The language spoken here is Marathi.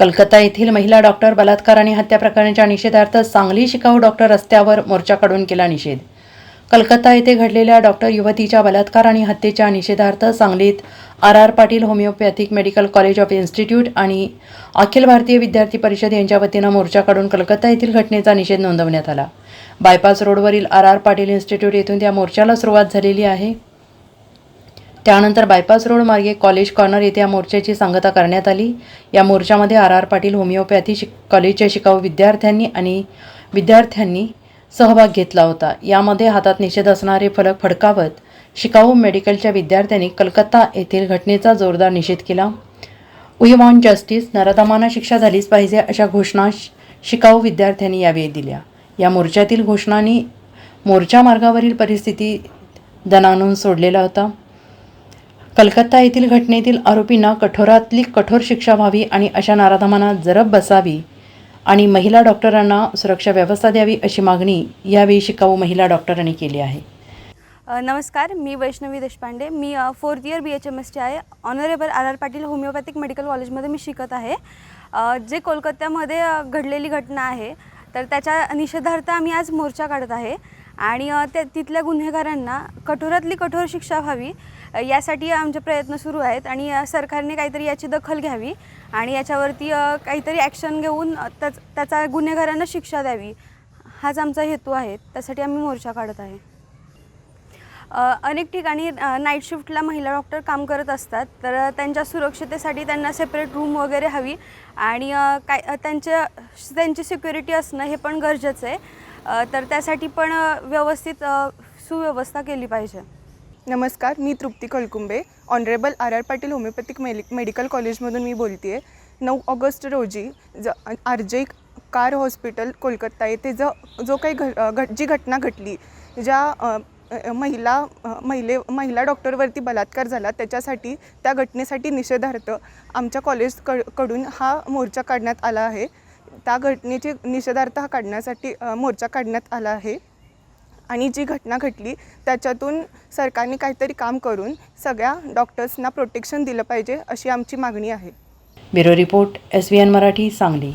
कलकत्ता येथील महिला डॉक्टर बलात्कार आणि हत्या प्रकरणाच्या निषेधार्थ सांगली शिकाऊ डॉक्टर रस्त्यावर मोर्चा काढून केला निषेध. कलकत्ता येथे घडलेल्या डॉक्टर युवतीच्या बलात्कार आणि हत्येच्या निषेधार्थ सांगलीत R R Patil homoeopathic medical college of institute आणि अखिल भारतीय विद्यार्थी परिषद यांच्या वतीनं मोर्चा काढून कलकत्ता येथील घटनेचा निषेध नोंदवण्यात आला. बायपास रोडवरील आर आर पाटील इन्स्टिट्यूट येथून त्या मोर्चाला सुरुवात झालेली आहे. त्यानंतर बायपास रोड मार्गे कॉलेज कॉर्नर येथे या मोर्चाची सांगता करण्यात आली. या मोर्चामध्ये आर आर पाटील होमिओपॅथी शिक कॉलेजच्या शिकाऊ विद्यार्थ्यांनी आणि विद्यार्थ्यांनी सहभाग घेतला होता. यामध्ये हातात निषेध असणारे फलक फडकावत शिकाऊ मेडिकलच्या विद्यार्थ्यांनी कलकत्ता येथील घटनेचा जोरदार निषेध केला. वी वॉन्ट जस्टिस नराधमांना शिक्षा झालीच पाहिजे अशा घोषणा शिकाऊ विद्यार्थ्यांनी यावेळी दिल्या. या मोर्चातील घोषणांनी मोर्चा मार्गावरील परिस्थिती दणानून सोडलेला होता. कलकत्ता येथील घटनेतील आरोपींना कठोरातली कठोर शिक्षा व्हावी आणि अशा नाराधमांना जरब बसावी आणि महिला डॉक्टरांना सुरक्षा व्यवस्था द्यावी अशी मागणी यावेळी शिकाऊ महिला डॉक्टरांनी केली आहे. नमस्कार मी वैष्णवी देशपांडे. मी fourth year B H M एसची आहे. Honourable R R Patil homoeopathic medical कॉलेजमध्ये मी शिकत आहे. जे कोलकात्यामध्ये घडलेली घटना आहे तर त्याच्या निषेधार्थ आम्ही आज मोर्चा काढत आहे. आणि त्या तिथल्या गुन्हेगारांना कठोरातली कठोर शिक्षा व्हावी यासाठी आमचे प्रयत्न सुरू आहेत आणि सरकारने काहीतरी याची दखल घ्यावी आणि याच्यावरती काहीतरी ॲक्शन घेऊन त्याच त्याचा गुन्हेगारांना शिक्षा द्यावी हाच आमचा हेतू आहे. त्यासाठी आम्ही मोर्चा काढत आहे. अनेक ठिकाणी नाईट शिफ्टला महिला डॉक्टर काम करत असतात. तर त्यांच्या सुरक्षितेसाठी त्यांना सेपरेट रूम वगैरे हवी आणि काय त्यांच्या त्यांची सिक्युरिटी असणं हे पण गरजेचं आहे. तर त्यासाठी पण व्यवस्थित सुव्यवस्था केली पाहिजे. नमस्कार मी Trupti Kalkumbe honourable R R Patil homoeopathic medi medical कॉलेजमधून मी बोलते आहे नऊ ऑगस्ट रोजी ज R J car hospital Kolkata येथे ज जो काही घ घट जी घटना घटली ज्या महिला महिले महिला डॉक्टरवरती बलात्कार झाला त्याच्यासाठी त्या घटनेसाठी निषेधार्थ आमच्या कॉलेजकडून हा मोर्चा काढण्यात आला आहे. त्या घटनेची निषेधार्थ हा काढण्यासाठी मोर्चा काढण्यात आला आहे. आणि जी घटना घडली त्याच्यातून सरकारने काहीतरी काम करून सगळ्या डॉक्टर्सना प्रोटेक्शन दिलं पाहिजे अशी आमची मागणी आहे. Bureau report S V N Marathi Sangli.